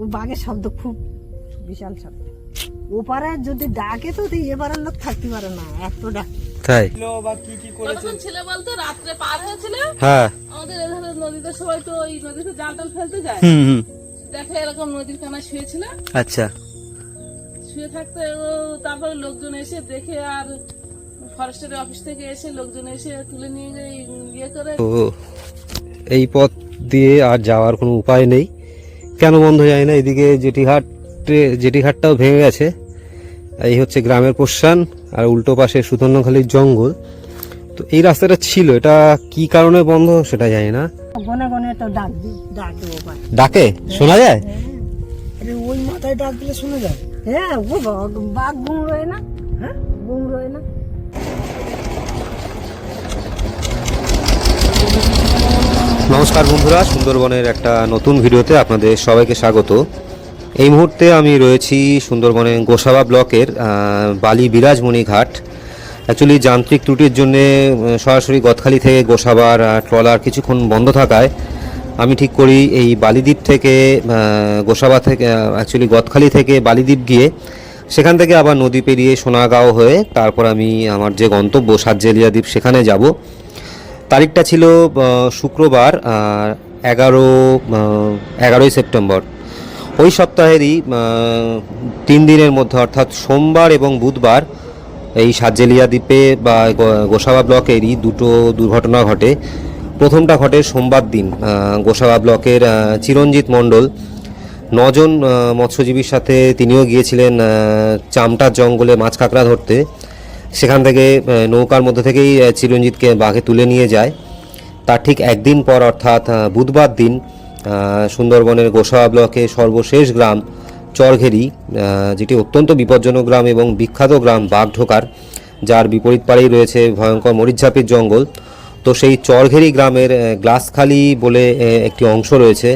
ও বাঘের শব্দ খুব বিশাল শব্দ। ওপারে যদি ডাকে তো তুই এবারের লোক থাকতে পারে না এত ডাক। তাই? কতক্ষণ ছিল বলতো রাত্রে পার হয়েছিল। হ্যাঁ। আমাদের এধারে নদীতে সবাই তো ওই নদীতে জাল টাল ফেলতে যায়। হুম হুম। দেখে এরকম নদীর কানা শুয়েছিল। আচ্ছা। শুয়ে থাকতে ও তারপরে লোকজন এসে দেখে আর ফরেস্টের অফিস থেকে এসে লোকজন এসে তুলে নিয়ে গিয়ে ইয়ে করে। তো এই পথ দিয়ে আর যাওয়ার কোনো উপায় নেই? কেন বন্ধ যায় না? এদিকে জেটিঘাট জেটিঘাটটাও ভেঙে গেছে। এই হচ্ছে গ্রামের পোষান আর উল্টো পাশে সুতর্ণখালির জঙ্গল। তো এই রাস্তাটা ছিল এটা কি কারণে বন্ধ সেটা জানি না। গনে গনে তো ডাক ডাকে ডাকে? শোনা যায়? আরে ওই মাথায় ডাক দিলে শোনা যায়? হ্যাঁ ও বাঘ বাঘ গুম রয়ে না? হ্যাঁ গুম রয়ে না? নমস্কার বন্ধুরা, সুন্দরবনের একটা নতুন ভিডিওতে আপনাদের সবাইকে স্বাগত। এই মুহূর্তে আমি রয়েছি সুন্দরবনের গোসাবা ব্লকের বালি বিরাজমণি ঘাট। অ্যাকচুয়ালি যান্ত্রিক ত্রুটির জন্য সরাসরি গদখালি থেকে গোসাবার ট্রলার কিছুক্ষণ বন্ধ থাকায় আমি ঠিক করি এই বালিদ্বীপ থেকে গোসাবা থেকে অ্যাকচুয়ালি গদখালি থেকে বালিদ্বীপ গিয়ে সেখান থেকে আবার নদী পেরিয়ে সোনাগাঁও হয়ে তারপর আমি আমার যে গন্তব্য সাতজেলিয়া দ্বীপ সেখানে যাব। তারিখটা ছিল শুক্রবার এগারো এগারোই সেপ্টেম্বর। ওই সপ্তাহেরই তিন দিনের মধ্যে, অর্থাৎ সোমবার এবং বুধবার, এই সাতজেলিয়া দ্বীপে বা গোসাবা ব্লকেরই দুটো দুর্ঘটনা ঘটে। প্রথমটা ঘটে সোমবার দিন গোসাবা ব্লকের চিরঞ্জিত মণ্ডল। নজন মৎস্যজীবীর সাথে তিনিও গিয়েছিলেন চামটার জঙ্গলে মাছ কাঁকড়া ধরতে। সেখান থেকে নৌকার মধ্যে থেকেই চিরঞ্জিতকে বাঘে তুলে নিয়ে যায়। তার ঠিক একদিন পর, অর্থাৎ বুধবার দিন সুন্দরবনের গোসাবা ব্লকে সর্বশেষ গ্রাম চরঘেরি যেটি অত্যন্ত বিপজ্জনক গ্রাম এবং বিখ্যাত গ্রাম বাঘঢোকার যার বিপরীত পাড়েই রয়েছে ভয়ঙ্কর মরিচঝাপির জঙ্গল। তো সেই চরঘেরি গ্রামের গ্লাসখালি বলে একটি অংশ রয়েছে।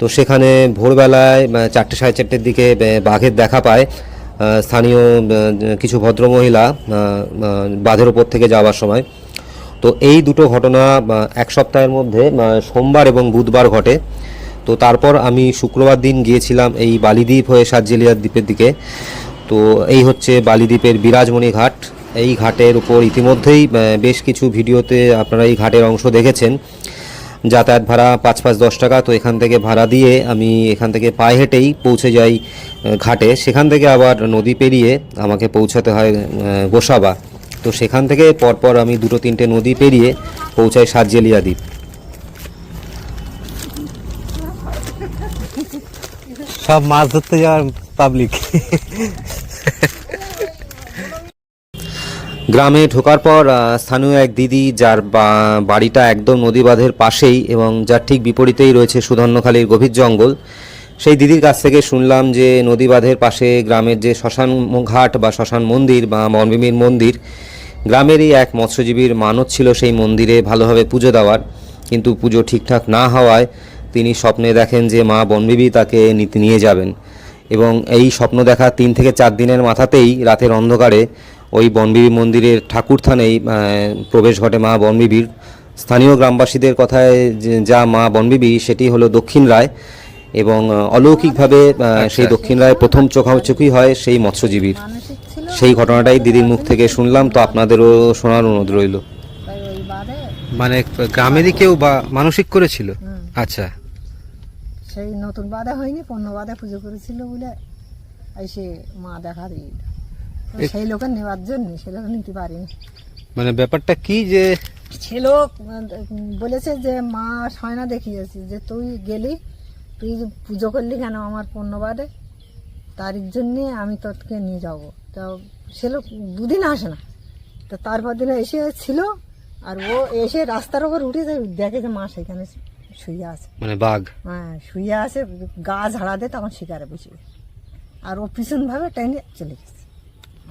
তো সেখানে ভোরবেলায় চারটে সাড়ে চারটের দিকে বাঘের দেখা পায়। স্থানীয় কিছু ভদ্রমহিলা বাঁধের ওপর থেকে যাওয়ার সময়। তো এই দুটো ঘটনা এক সপ্তাহের মধ্যে সোমবার এবং বুধবার ঘটে। তো তারপর আমি শুক্রবার দিন গিয়েছিলাম এই বালিদ্বীপ হয়ে সাতজেলিয়ার দ্বীপের দিকে। তো এই হচ্ছে বালিদ্বীপের বিরাজমণি ঘাট। এই ঘাটের উপর ইতিমধ্যেই বেশ কিছু ভিডিওতে আপনারা এই ঘাটের অংশ দেখেছেন। যাতায়াত ভাড়া পাঁচ পাঁচ দশ টাকা তো এখান থেকে ভাড়া দিয়ে আমি এখান থেকে পায়ে হেঁটেই পৌঁছে যাই ঘাটে। সেখান থেকে আবার নদী পেরিয়ে আমাকে পৌঁছাতে হয় গোসাবা। তো সেখান থেকে পরপর আমি দুটো তিনটে নদী পেরিয়ে পৌঁছাই সাতজেলিয়া দ্বীপ। সব মাছ ধরতে যাওয়ার পাবলিক গ্রামে ঢোকার পর স্থানীয় এক দিদি যার বাড়িটা একদম নদী বাঁধের পাশেই এবং যার ঠিক বিপরীতেই রয়েছে সুধন্যখালীর গভীর জঙ্গল, সেই দিদির কাছ থেকে শুনলাম যে নদী বাঁধের পাশে গ্রামের যে শ্মশান ঘাট বা শ্মশান মন্দির বা বনবিমির মন্দির, গ্রামেরই এক মৎস্যজীবীর মানত ছিল সেই মন্দিরে ভালোভাবে পুজো দেওয়ার। কিন্তু পুজো ঠিকঠাক না হওয়ায় তিনি স্বপ্নে দেখেন যে মা বনবিবি তাকে নিয়ে যাবেন। এবং এই স্বপ্ন দেখা তিন থেকে চার দিনের মাথাতেই রাতের অন্ধকারে ওই বনবিবি মন্দিরের ঠাকুর থানেই প্রবেশ ঘটে মা বনবিবির। স্থানীয় গ্রামবাসীদের কথায় যা মা বনবিবি সেটি হলো দক্ষিণ রায় এবং অলৌকিকভাবে সেই দক্ষিণ রায় প্রথম চোখাচোখি হয় সেই মৎস্যজীবীর। সেই ঘটনাটাই দিদির মুখ থেকে শুনলাম তো আপনাদেরও শোনার অনুরোধ রইল। মানে গ্রামেরই কেউ বা মানসিক করেছিল? আচ্ছা। সেই নতুন বাদে হয়নি পণ্য বাদে পুজো করেছিল বলে এসে মা দেখা তো সেই লোকের নেওয়ার জন্য সে লোক নিতে পারিনি। মানে ব্যাপারটা কি যে সে লোক বলেছে যে মা সয়না দেখিয়েছি যে তুই গেলি তুই যে পুজো করলি কেন আমার পণ্য বাদে তারিখ জন্যে আমি তোকে নিয়ে যাব। তো সে লোক দুদিন আসে না। তো তারপর দিনে এসে ছিল আর ও এসে রাস্তার উপর উঠে যায়, দেখে যে মা সেখানে শুয়ে আছে। মানে বাঘ? হ্যাঁ শুয়ে আছে গা ঝাড়া দিয়ে তখন শিকারে বসে। আর ও পিছন ভাবে টেনে চলে গেছে।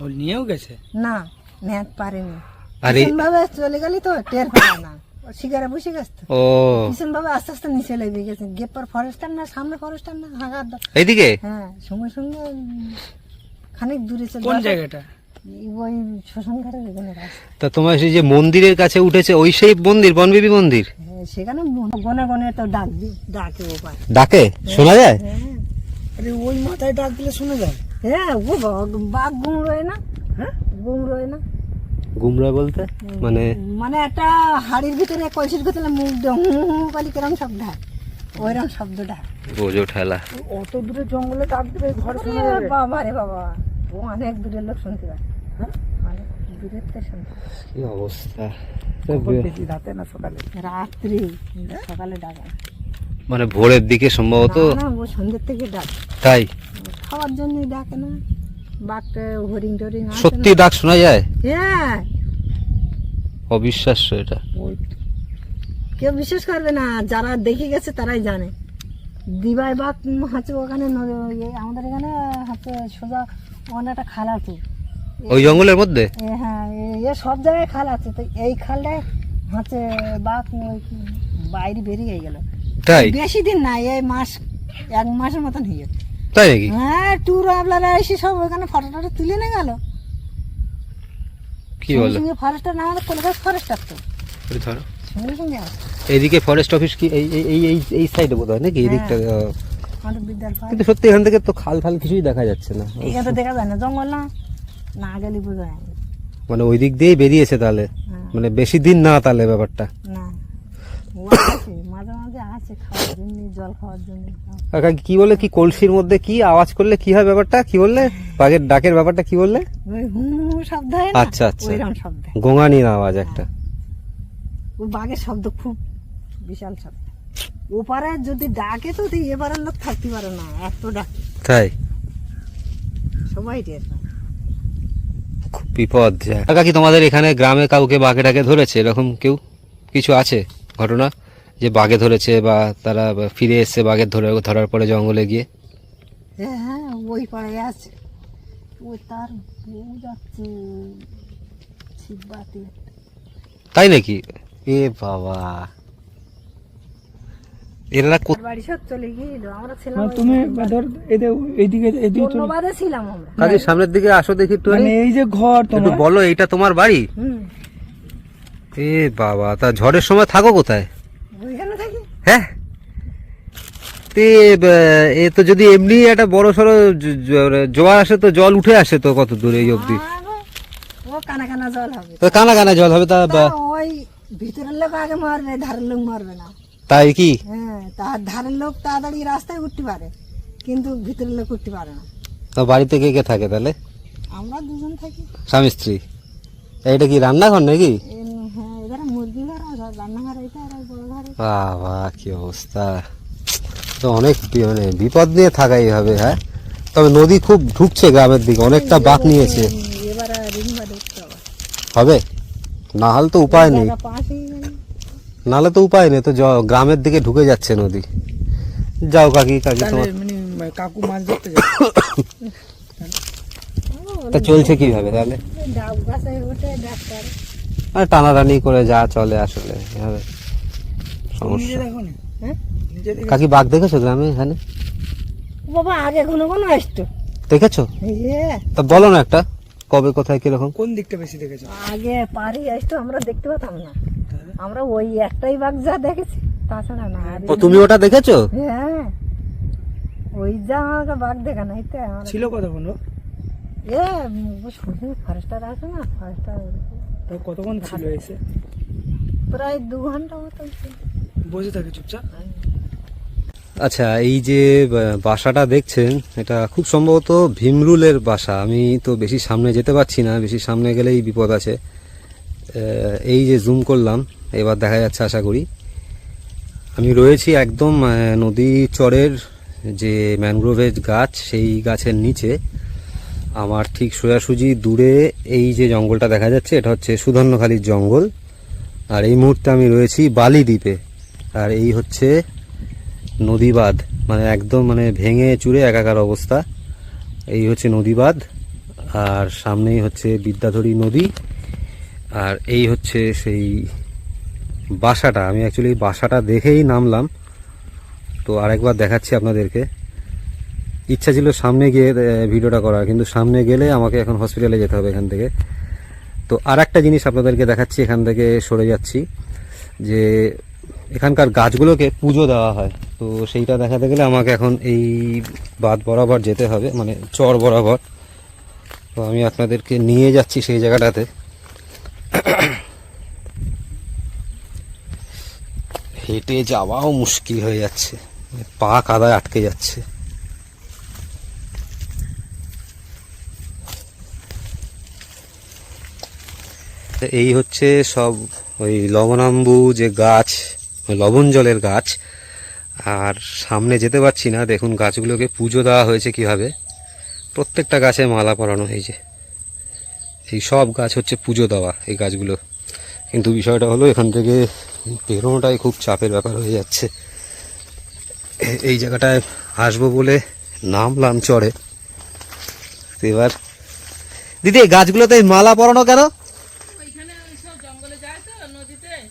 ও নিয়েও গেছে? না নেট পারেনি। আর ভাবে চলে গেলি তো টের পাবে না। শিকারে বসে গেছে ও। পিছন ভাবে আস্তে আস্তে নিচে লেগে গেছে। গেপার ফরেস্টার না সামনে ফরেস্টার না হাগার দা- এইদিকে? হ্যাঁ সঙ্গে সঙ্গে খানিক দূরে চলে কোন জায়গাটা? ওই শ্মশান ঘাটের এখানে রাস্তা তা তোমার সেই যে মন্দিরের কাছে উঠেছে ওই সেই মন্দির বনবিবি মন্দির? হ্যাঁ, সেখানে গনে গনে তো ডাক ডাকে ও পায় ডাকে? শোনা যায়? হ্যাঁ। আরে ওই মাথায় ডাক দিলে শোনা যায়। হ্যাঁ ও বাবা, বাঘ না? হ্যাঁ না? গুমরা বলতে? মানে? মানে একটা হাড়ির ভিতরে কলসির ভিতরে মুখ কিরম শব্দ হয়? ওইরকম শব্দটা। বোঝো ঠেলা। অত দূরে জঙ্গলে ডাক দিলে ঘর শোনা যাবে। বাবা রে বাবা। ও অনেক দূরের লোক শুনতে পায়। হ্যাঁ? অনেক দূরের তো শুনতে কি অবস্থা? কখন রাতে না সকালে? রাত্রি সকালে ডাকা। মানে ভোরের দিকে সম্ভবত? ও সন্ধ্যের থেকে ডাকে। তাই? খাওয়ার জন্যই ডাকে না। বাঘটা হরিং টরিং সত্যি ডাক শোনা যায়? হ্যাঁ। অবিশ্বাস্য এটা। কেউ বিশ্বাস করবে না যারা দেখে গেছে তারাই জানে। দিবাই বাঘ হচ্ছে ওখানে আমাদের এখানে হচ্ছে সোজা ওখানে একটা খাল আছে। ওই জঙ্গলের মধ্যে? হ্যাঁ এ- সব জায়গায় খাল আছে। তো এই খালটায় হচ্ছে বাঘ ওই বাইরে বেরিয়ে গেল। তাই? বেশি দিন না এই মাস এক মাসের মতন হয়ে গেছে। তাই নাকি? হ্যাঁ ট্যুর আপনারা এসে সব ওখানে ফটো টটো তুলে নিয়ে গেল। কি বলো? সঙ্গে ফরেস্টার না আমাদের কলকাতা ফরেস্টার তো। ধরো। সঙ্গে সঙ্গে এইদিকে ফরেস্ট অফিস কি এই এই এই এই সাইডে বোধ হয় নাকি? এই দিকটা আহ, আমাদের বিদ্যার ফাল কিন্তু সত্যি এখান থেকে তো খাল ফাল কিছুই দেখা যাচ্ছে না। এখানে তো দেখা যায় না জঙ্গল না। না গেলে বোঝা যায়। মানে ওই দিক দিয়েই বেরিয়েছে তাহলে? হ্যাঁ, মানে বেশি দিন না তাহলে ব্যাপারটা? না। আছে খাওয়ার জন্য জল খাওয়ার জন্য। কাকা কি বলে কি কলসির মধ্যে কি আওয়াজ করলে কি হয় ব্যাপারটা? কি বললে? বাঘের ডাকের ব্যাপারটা কি বললে? শব্দ হয় আচ্ছা, আচ্ছা। শব্দ। গোঙানির আওয়াজ একটা। ওই বাঘের শব্দ খুব বিশাল শব্দ। ওপারে যদি ডাকে তো এবারের লোক থাকতে পারে না এত ডাকে। তাই? সবাই টের পায়। বিপদ কাকা কি তোমাদের এখানে গ্রামে কাউকে বাঘে ডাকে ধরেছে? এরকম কেউ কিছু আছে ঘটনা? যে বাঘে ধরেছে বা তারা ফিরে এসছে বাঘের ধরে ধরার পরে জঙ্গলে গিয়ে? হ্যাঁ হ্যাঁ ওই পাড়ে আছে। ওই তার বউ যাচ্ছে শিববাতি। তাই নাকি? এ বাবা। এরা বাড়ি সব চলে গিয়েছিল। আমরা ছিলাম তুমি ধর এদের এইদিকে এদিকে চলে- ছিলাম আমরা। কাজের সামনের দিকে আসো দেখি একটু মানে এই যে ঘর তোমার। বলো এইটা তোমার বাড়ি? এ বাবা তা ঝড়ের সময় থাকো কোথায়? হ্যাঁ? তে এ তো যদি এমনি একটা বড় সড়ো জোয়ার আসে তো জল উঠে আসে তো কত দূরে এই অবধি? কানা কানা জল হবে। তো কানা কানা জল হবে তা তা ওই ভিতরের লোক আগে মারবে ধারের লোক মারবে না। তাই কি? হ্যাঁ তার ধারের লোক তাড়াতাড়ি রাস্তায় উঠতে পারে কিন্তু ভিতরের লোক উঠতে পারে না। তো বাড়িতে কে কে থাকে তাহলে? আমরা দুজন থাকি। স্বামী স্ত্রী। এইটা কি রান্নাঘর নাকি এ, হ্যাঁ এধারে মুরগি ঘর আর রান্নাঘর এটা আর ওই বড় ঘর এটা। বাবা কি অবস্থা? তো অনেক মানে বিপদ নিয়ে থাকা এইভাবে হ্যাঁ? তবে নদী খুব ঢুকছে গ্রামের দিকে অনেকটা বাঁক নিয়েছে। হবে? হবে না হলে তো উপায় নেই। নাহলে তো উপায় নেই তো জ- গ্রামের দিকে ঢুকে যাচ্ছে নদী। যাও কাকি কাকি তোমার মানে কাকু মাছ ধরতে তা চলছে কীভাবে তাহলে? ডাব গাছে উঠে ডাক্তার। আর টানাটানি করে যা চলে আসলে এভাবে। সমস্যা হ্যাঁ? কাকি বাঘ দেখেছ গ্রামে এখানে? বাবা আগে ঘন ঘন আসতো। দেখেছ? এ, তা বলো না একটা কবে কোথায় কীরকম? কোন দিকটা বেশি দেখেছ? আগে পারি আসতো আমরা দেখতে পেতাম না। আমরা ওই একটাই বাঘ যা দেখেছি তাছাড়া না ও তুমি ওটা দেখেছ? হ্যাঁ। ওই যা আমাকে বাঘ দেখা নাই তো আমার ছিল কতক্ষণ? এ শুধু ফরেস্টার আছে না ফরেস্টার তো কতক্ষণ ছিল এসে? প্রায় দু ঘণ্টা মতো ছিল। বসে থাকে চুপচাপ। আচ্ছা এই যে বাসাটা দেখছেন, এটা খুব সম্ভবত ভীমরুলের বাসা। আমি তো বেশি সামনে যেতে পারছি না, বেশি সামনে গেলেই বিপদ আছে। এই যে জুম করলাম, এবার দেখা যাচ্ছে আশা করি। আমি রয়েছি একদম নদী চরের যে ম্যানগ্রোভের গাছ, সেই গাছের নিচে। আমার ঠিক সোজাসুজি দূরে এই যে জঙ্গলটা দেখা যাচ্ছে, এটা হচ্ছে সুধন্যখালীর জঙ্গল। আর এই মুহূর্তে আমি রয়েছি বালি দ্বীপে। আর এই হচ্ছে নদীবাঁধ মানে একদম মানে ভেঙে চুরে একাকার অবস্থা। এই হচ্ছে নদীবাঁধ, আর সামনেই হচ্ছে বিদ্যাধরী নদী, আর এই হচ্ছে সেই বাসাটা। আমি অ্যাকচুয়ালি বাসাটা দেখেই নামলাম। তো আরেকবার দেখাচ্ছি আপনাদেরকে। ইচ্ছা ছিল সামনে গিয়ে ভিডিওটা করার, কিন্তু সামনে গেলে আমাকে এখন হসপিটালে যেতে হবে এখান থেকে। তো আর একটা জিনিস আপনাদেরকে দেখাচ্ছি, এখান থেকে সরে যাচ্ছি। যে এখানকার গাছগুলোকে পুজো দেওয়া হয়। তো সেইটা দেখাতে গেলে আমাকে এখন এই বাদ বরাবর যেতে হবে মানে চর বরাবর। তো আমি আপনাদেরকে নিয়ে যাচ্ছি সেই জায়গাটাতে। হেঁটে যাওয়াও মুশকিল হয়ে যাচ্ছে। পা কাদায় আটকে যাচ্ছে। এই হচ্ছে সব ওই লবণাম্বু যে গাছ লবণ জলের গাছ। আর সামনে যেতে পারছি না। দেখুন গাছগুলোকে পুজো দেওয়া হয়েছে কীভাবে। প্রত্যেকটা গাছে মালা পরানো হয়েছে। এই সব গাছ হচ্ছে পুজো দেওয়া এই গাছগুলো। কিন্তু বিষয়টা হলো এখান থেকে বেরোনোটাই খুব চাপের ব্যাপার হয়ে যাচ্ছে। এই জায়গাটায় আসব বলে নামলাম চড়ে এবার দিদি এই গাছগুলোতে মালা পরানো কেন? ও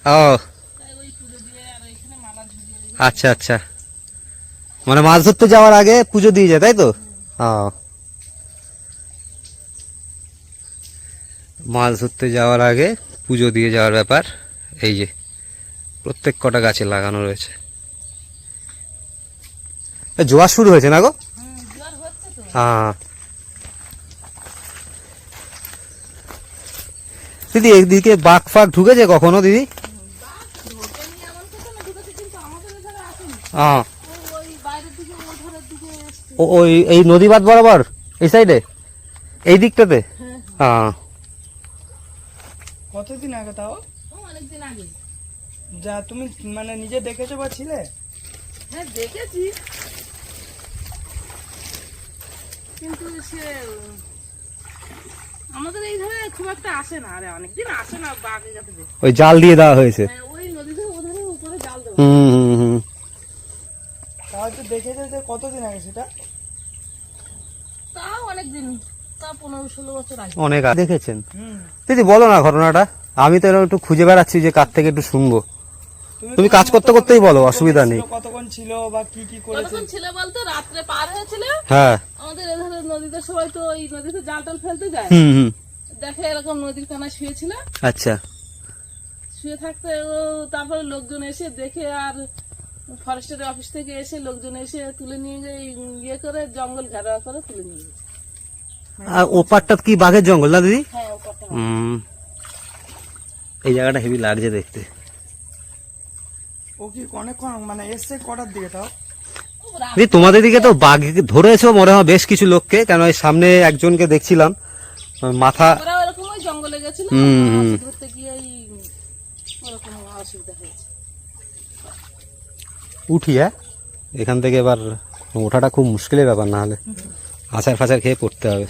তাই ওই পুজো দিয়ে আর ওইখানে মালা ঝুলিয়ে দিই। আচ্ছা আচ্ছা। মানে মাছ ধরতে যাওয়ার আগে পুজো দিয়ে যায়, তাই তো? ও মাছ ধরতে যাওয়ার আগে পুজো দিয়ে যাওয়ার ব্যাপার, এই যে প্রত্যেক কটা গাছে লাগানো রয়েছে। জোয়ার শুরু হয়েছে না গো? হ্যাঁ। দিদি একদিকে বাঘ ফাঁক ঢুকেছে কখনো, দিদি ঢোকেনি এমন কথা না ঢুকেছে কিন্তু আমাদের এখানে আসেনি হ্যাঁ ওই এই নদী বাঁধ বরাবর? এই সাইডে এই দিকটাতে? হ্যাঁ। কতদিন আগে তাও? অনেকদিন আগে। যা তুমি মানে নিজে দেখেছ বা ছিলে? হ্যাঁ দেখেছি। কিন্তু সে আমাদের এই ধারে খুব একটা আসে না। আরে অনেকদিন আসে না বাঘে ওই জাল দিয়ে দেওয়া হয়েছে। হ্যাঁ ওই নদীতে ওধারে উপরে জাল দেওয়া হুম হুম হুম তাও তো দেখেছ যে কতদিন আগে সেটা? তাও তা পনেরো ষোলো বছর আগে। অনেক দেখেছেন? দিদি বলো না ঘটনাটা। আমি তো এরকম একটু খুঁজে বেড়াচ্ছি যে কার থেকে একটু শুনব। তুমি কাজ করতে করতেই বলো অসুবিধা নেই। কতক্ষণ ছিল বা কি কি করেছে? কতক্ষণ ছিল বলতে? রাত্রে পার হয়েছিল। হ্যাঁ। আমাদের এধারে নদীতে সবাই তো ওই নদীতে জাল টাল ফেলতে যায়। হুম হুম। দেখে এরকম নদীর কানায় শুয়েছিল। আচ্ছা। শুয়ে থাকতে তারপরে লোকজন এসে দেখে আর ফরেস্টের অফিস থেকে এসে লোকজন এসে তুলে নিয়ে গিয়ে ইয়ে করে জঙ্গল ঘেরা করে তুলে নিয়ে গেছে আর ওপারটা কি বাঘের জঙ্গল না দিদি? হ্যাঁ এই জায়গাটা হেভি লাগছে দেখতে। ও কি অনেকক্ষণ মানে এসছে কটার দিকে তাও? তোমাদের দিকে তো বাঘ ধরেছো মনে হয় বেশ কিছু লোককে কেন এই সামনে একজনকে দেখছিলাম। মাথা জঙ্গলে গেছিল। ধরতে গিয়ে অসুবিধা হয়েছে। উঠি হ্যাঁ এখান থেকে এবার ওঠাটা খুব মুশকিলের ব্যাপার না হলে আচার ফাচার খেয়ে পড়তে হবে।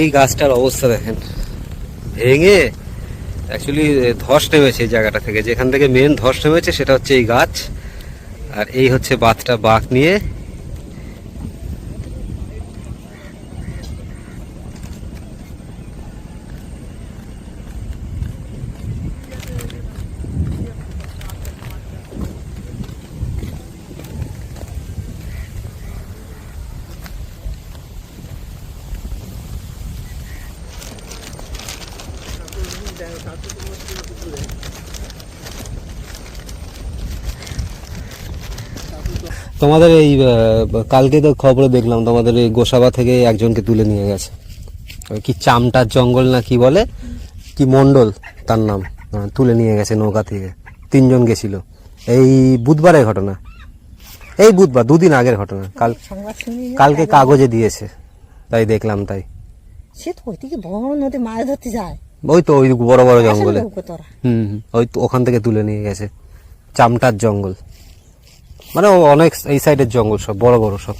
এই গাছটার অবস্থা দেখেন। ভেঙে অ্যাকচুয়ালি ধস নেমেছে এই জায়গাটা থেকে। যেখান থেকে মেন ধস নেমেছে সেটা হচ্ছে এই গাছ। আর এই হচ্ছে বাঁধটা বাঘ নিয়ে তোমাদের এই কালকে তো খবরে দেখলাম তোমাদের এই গোসাবা থেকে একজনকে তুলে নিয়ে গেছে। ওই কি চামটার জঙ্গল না কি বলে? কি মন্ডল তার নাম তুলে নিয়ে গেছে নৌকা থেকে। তিনজন গেছিল। এই বুধবারের ঘটনা। এই বুধবার দুদিন আগের ঘটনা। কাল কালকে কাগজে দিয়েছে। তাই দেখলাম তাই। সে তো ওইদিকে বড় নদী মাছ ধরতে যায়। ওই তো ওই বড় বড় জঙ্গলে। হুম ওই ওখান থেকে তুলে নিয়ে গেছে। চামটার জঙ্গল। মানে ও অনেক এই সাইডের জঙ্গল সব বড় বড় সব।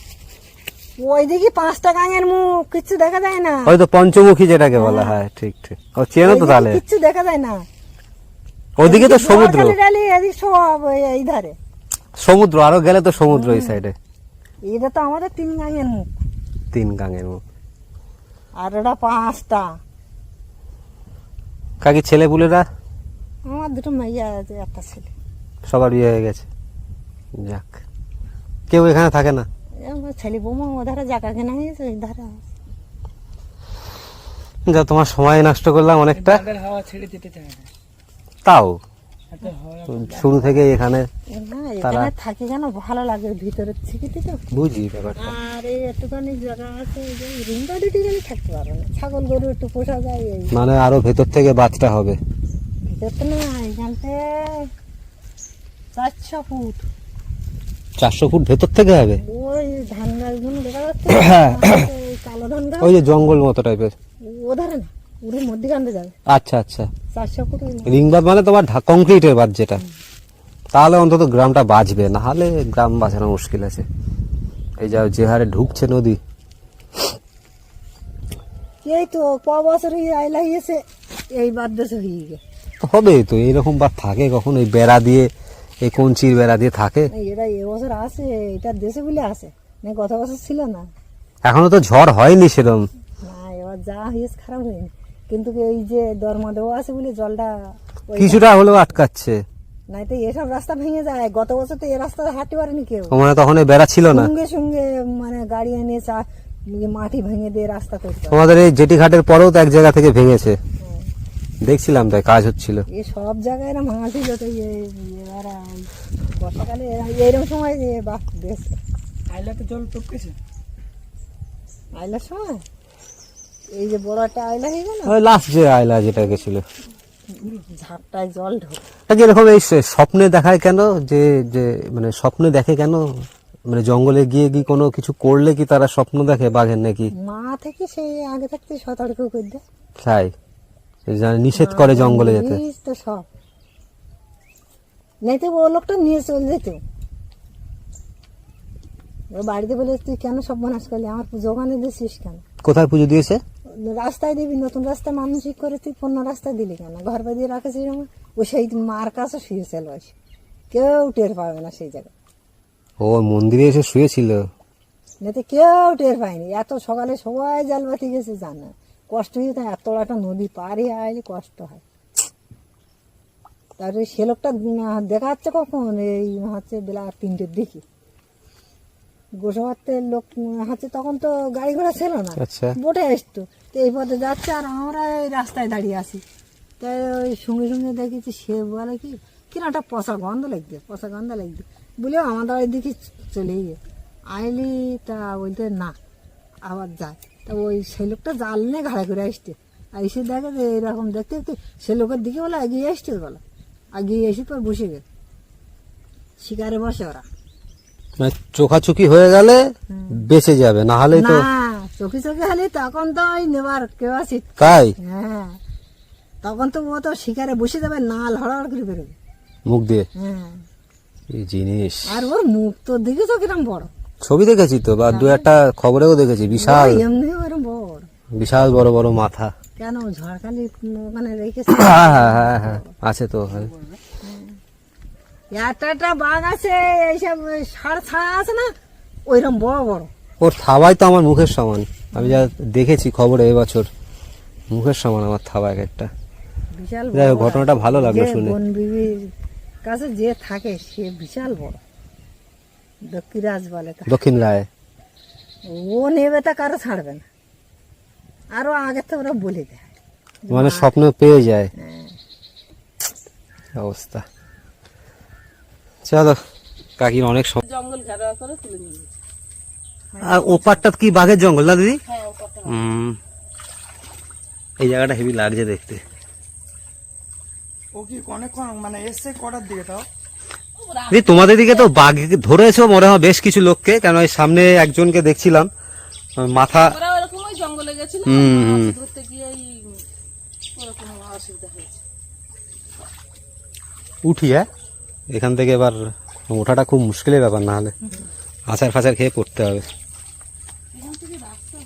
ওইদিকে পাঁচটা গাঙের মুখ কিচ্ছু দেখা যায় না। হয়তো পঞ্চমুখী যেটাকে বলা হয় ঠিক ঠিক। ও চেনো তো তাহলে? কিচ্ছু দেখা যায় না। ওদিকে তো সমুদ্র। সব ওই- এই ধারে। সমুদ্র আরও গেলে তো সমুদ্র এই সাইডে। এটা তো আমাদের তিন গাঙের মুখ। তিন গাঙের মুখ। আর ওটা পাঁচটা। কাকি ছেলে পুলেরা আমার দুটো মাইয়া আছে একটা ছেলে। সবার বিয়ে হয়ে গেছে? যাক। কেউ এখানে থাকে না? এ আমার ছেলে বৌমা ও ধারে জায়গা কেনা হয়েছে ওই ধারে যা তোমার সময় নষ্ট করলাম অনেকটা। হাওয়া ছেড়ে দিতে চায় না। তাও? শুরু থেকে এখানে এখানে থাকি কেন? ভালো লাগে ভিতরের থেকে তো। বুঝি ব্যাপারটা। আর এই একটুখানি জায়গা আছে রুম বাড়ি টিকালে থাকতে পারবে না। ছাগল গরু একটু পোষা যায় এই মানে আরও ভেতর থেকে বাঁচতে হবে। ভিতর তো না এখান থেকে চারশো ফুট। চারশো ফুট ভেতর থেকে হবে? ওই ধান গাছগুলো দেখা যাচ্ছে। কালো ধান গাছ। ওই যে জঙ্গল মতো টাইপের ও ধরে না ওর মধ্যখানতে যাবে। আচ্ছা আচ্ছা। চারশো ফুট মানে তোমার কংক্রিটের বাদ যেটা। তাহলে অন্তত গ্রামটা বাঁচবে না হলে গ্রাম বাঁচানো মুশকিল আছে। এই যা যে হারে ঢুকছে নদী। এই তো ক বছর হয়ে আইলা হয়েছে এই বাদ হয়ে গে হবে তো এইরকম বার থাকে কখন এই বেড়া দিয়ে এই কঞ্চির বেড়া দিয়ে থাকে? এটা এবছর আছে এটা দেশে বলে আছে না গত বছর ছিল না। এখনও তো ঝড় হয়নি সেরকম না এবার যা হয়েছে খারাপ হয়নি। কিন্তু এই যে দরমা দেওয়া আছে বলে জলটা কিছুটা হলেও আটকাচ্ছে। নাই তো এসব রাস্তা ভেঙে যায়। গত বছর তো এই রাস্তা হাঁটতে পারেনি কেউ। মানে তখন বেড়া ছিল না। সঙ্গে সঙ্গে মানে গাড়ি এনে চা ইয়ে মাটি ভেঙে দিয়ে রাস্তা করতে। তোমাদের এই জেটি ঘাটের পরেও তো এক জায়গা থেকে ভেঙেছে। দেখছিলাম তাই কাজ হচ্ছিল। এই সব জায়গায় এরা ভাঙা ছিল তো এ- এরা ওই বর্ষাকালে এইরকম সময় যে বাহ বেশ। আইলাতে জল টপকেছে। আইলার সময়? এই যে বড় একটা আইলা হয়ে গেল? ওই লাস্ট যে আয়লা যেটা গেছিল। ঝাপটায় জল ঢোক। যেরকম এই সে- স্বপ্নে দেখায় কেন যে যে মানে স্বপ্নে দেখে কেন? মানে জঙ্গলে গিয়ে কি কোনো কিছু করলে কি তারা স্বপ্ন দেখে বাঘের নাকি? মা থেকে সেই আগে থাকতে সতর্ক করে দেয়। তাই। নিষেধ করে জঙ্গলে যেতে। তো সব। নাই তো ও লোকটা নিয়ে চলে যেত। ও বাড়িতে বলে তুই কেন সব বনাস করলি? আমার পুজো ওখানে দিছিস কেন? কোথায় পুজো দিয়েছে? রাস্তায় দিবি নতুন রাস্তা করে তুই পণ্য রাস্তায় দিলি কেন? ঘর বাঁধিয়ে রাখেছি যেমন ও সেই মার কাছে শুয়ে চলে কেউ টের পাবে না সেই জায়গায়। ও মন্দিরে এসে শুয়েছিল। যাতে কেউ টের পায়নি। এত সকালে সবাই জালবাতি গেছে জানে? কষ্ট হয়ে যায় এত একটা নদী পাড়ে আইলে কষ্ট হয়। তারপরে সে লোকটা দেখা যাচ্ছে কখন? এই হচ্ছে বেলা তিনটের দিকে। গোসাবাতের লোক হচ্ছে তখন তো গাড়ি ঘোড়া ছিল না। আচ্ছা। বোটে আসতো। তো এই পথে যাচ্ছে আর আমরা এই রাস্তায় দাঁড়িয়ে আছি। তাই ওই সঙ্গে সঙ্গে দেখেছি সে বলে কি কিনা একটা পচা গন্ধ লাগবে পচা গন্ধ লাগবে বলে আমাদের ওই দিকে চলে গিয়ে আইলি তা বলতে না আবার যায়। তা ওই সেই লোকটা জাল নিয়ে ঘাড়ে করে আসছে। আর এসে দেখে যে এরকম দেখতে দেখতে সে লোকের দিকে বলে এগিয়ে আসছে বলে এগিয়ে এসে পর বসে গেছে শিকারে বসে ওরা। মানে চোখাচুকি হয়ে গেলে বেঁচে যাবে না হলে তো না চোখে চোখে হলে তখন তো ওই নেবার কেউ আছে। তাই? হ্যাঁ। তখন তো ও তো শিকারে বসে যাবে নাল হড়াহড় করে বেরোবে। মুখ দিয়ে? হ্যাঁ। এই জিনিস। আর ওর মুখ তো দেখেছ কিরম বড়? ছবি দেখেছি তো বা দু একটা খবরেও দেখেছি বিশাল। বিশাল বড় বড় মাথা। কেন? ঝড়খালি ওখানে রেখেছে? হ্যাঁ হ্যাঁ হ্যাঁ আছে তো। হ্যাঁ। একটা একটা বাঘ আছে এইসব সার ছাড়া আছে না? ওইরকম বড় বড়। ওর থাবাই তো আমার মুখের সমান। আমি যা দেখেছি খবরে এবছর মুখের সমান আমার থাবা এক একটা। বিশাল। ঘটনাটা ভালো লাগল শুনে। কাছে যে থাকে সে বিশাল বড়। দক্ষিরাজ বলে দক্ষিণ রায়। ও নেবে তা কারও ছাড়বে না। আরও আগে তো ওরা বলে দেয়। মানে স্বপ্ন পেয়ে যায়। হ্যাঁ। অবস্থা। চলো কাকির অনেক জঙ্গল ঘেরা করে তুলে নিয়ে আর ওপারটা কি বাঘের জঙ্গল না দিদি? হ্যাঁ এই জায়গাটা হেভি লাগছে দেখতে। ও কি অনেকক্ষণ মানে এসছে কটার দিকে তাও? তোমাদের দিকে তো বাঘ ধরেছো মনে হয় বেশ কিছু লোককে। কেন ওই সামনে একজনকে দেখছিলাম মাথা জঙ্গলে গেছিল হুম, হুম। মাছ ধরতে গিয়ে ওরকম অসুবিধা হয়েছে। উঠি হ্যাঁ? এখান থেকে এবার ওঠাটা খুব মুশকিলের ব্যাপার না হলে আচার ফাচার খেয়ে পড়তে হবে। এই রাস্তা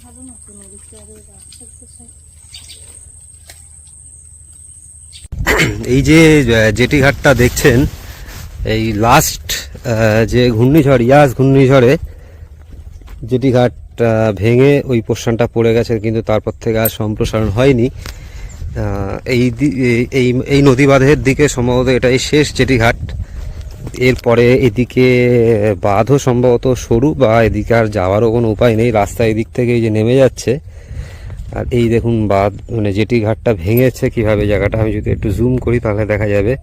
তো সব এই যে জেটি ঘাটটা দেখছেন এই লাস্ট যে ঘূর্ণিঝড়, ইয়াস ঘূর্ণিঝড়ে জেটি ঘাট ভেঙে ওই পোর্শনটা পড়ে গেছে, কিন্তু তারপর থেকে আর সম্প্রসারণ হয়নি। এই এই- এই নদী বাঁধের দিকে সম্ভবত এটাই শেষ জেটি ঘাট। এরপরে এদিকে বাঁধও সম্ভবত সরু বা এদিকে আর যাওয়ারও কোনো উপায় নেই, রাস্তা এদিক থেকে যে নেমে যাচ্ছে। আর এই দেখুন বাঁধ মানে যেটি ঘাটটা ভেঙেছে, কীভাবে জায়গাটা, আমি যদি একটু জুম করি তাহলে দেখা যাবে।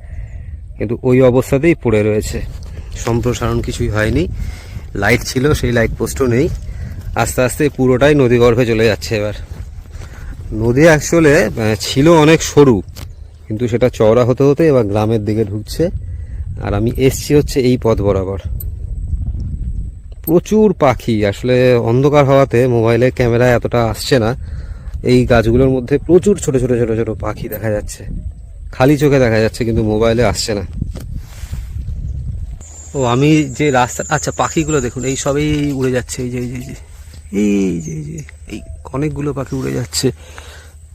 কিন্তু ওই অবস্থাতেই পড়ে রয়েছে। সম্প্রসারণ কিছুই হয়নি। লাইট ছিল, সেই লাইট পোস্টও নেই। আস্তে আস্তে পুরোটাই নদী গর্ভে চলে যাচ্ছে এবার। নদী অ্যাকচুয়ালে ছিল অনেক সরু, কিন্তু সেটা চওড়া হতে হতে এবার গ্রামের দিকে ঢুকছে। আর আমি এসছি হচ্ছে এই পথ বরাবর। প্রচুর পাখি, আসলে অন্ধকার হওয়াতে মোবাইলের ক্যামেরায় এতটা আসছে না। এই গাছগুলোর মধ্যে প্রচুর ছোট ছোট ছোট ছোট পাখি দেখা যাচ্ছে। খালি চোখে দেখা যাচ্ছে, কিন্তু মোবাইলে আসছে না। ও, আমি যে রাস্তা আচ্ছা পাখিগুলো দেখুন, এই সবই উড়ে যাচ্ছে, এই যে এই যে এই যে এই যে, এই অনেকগুলো পাখি উড়ে যাচ্ছে।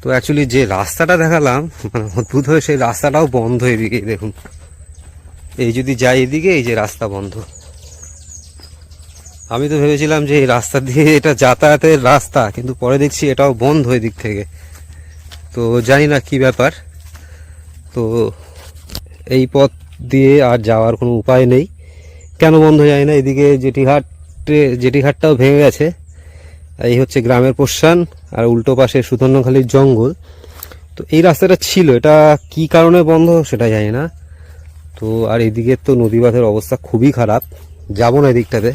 তো অ্যাকচুয়ালি যে রাস্তাটা দেখালাম মানে অদ্ভুত হয়ে সেই রাস্তাটাও বন্ধ এদিকে, দেখুন। এই যদি যাই এদিকে, এই যে রাস্তা বন্ধ। আমি তো ভেবেছিলাম যে এই রাস্তা দিয়ে এটা যাতায়াতের রাস্তা, কিন্তু পরে দেখছি এটাও বন্ধ এদিক থেকে। তো জানি না কি ব্যাপার। তো এই পথ দিয়ে আর যাওয়ার কোনো উপায় নেই। কেন বন্ধ যায় না? এদিকে জেটিঘাটে জেটিঘাটটাও ভেঙে গেছে। এই হচ্ছে গ্রামের প্রস্থান আর উল্টো পাশে সুতর্ণখালির জঙ্গল। তো এই রাস্তাটা ছিল, এটা কি কারণে বন্ধ সেটা জানি না। তো আর এদিকে তো নদীবাঁধের অবস্থা খুবই খারাপ। যাব না এদিকটাতে।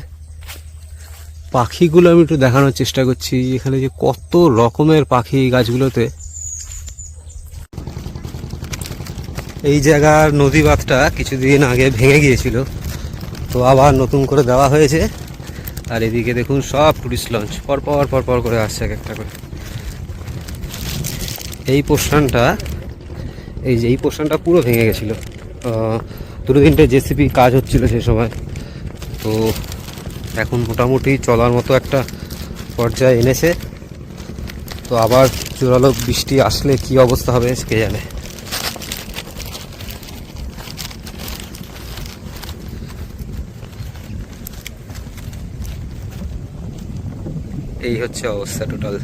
পাখিগুলো আমি একটু দেখানোর চেষ্টা করছি, এখানে যে কত রকমের পাখি গাছগুলোতে। এই জায়গার নদী বাঁধটা কিছুদিন আগে ভেঙে গিয়েছিল, তো আবার নতুন করে দেওয়া হয়েছে। আর এদিকে দেখুন সব টুরিস্ট লঞ্চ পরপর পরপর করে আসছে এক একটা করে। এই পোর্শনটা এই যে এই পোর্শনটা পুরো ভেঙে গেছিল। দুটো তিনটে জেসিপি কাজ হচ্ছিল সেই সময়। তো এখন মোটামুটি চলার মতো একটা পর্যায়ে এনেছে। তো আবার জোরালো বৃষ্টি আসলে কি অবস্থা হবে কে জানে। এই হচ্ছে অবস্থা টোটাল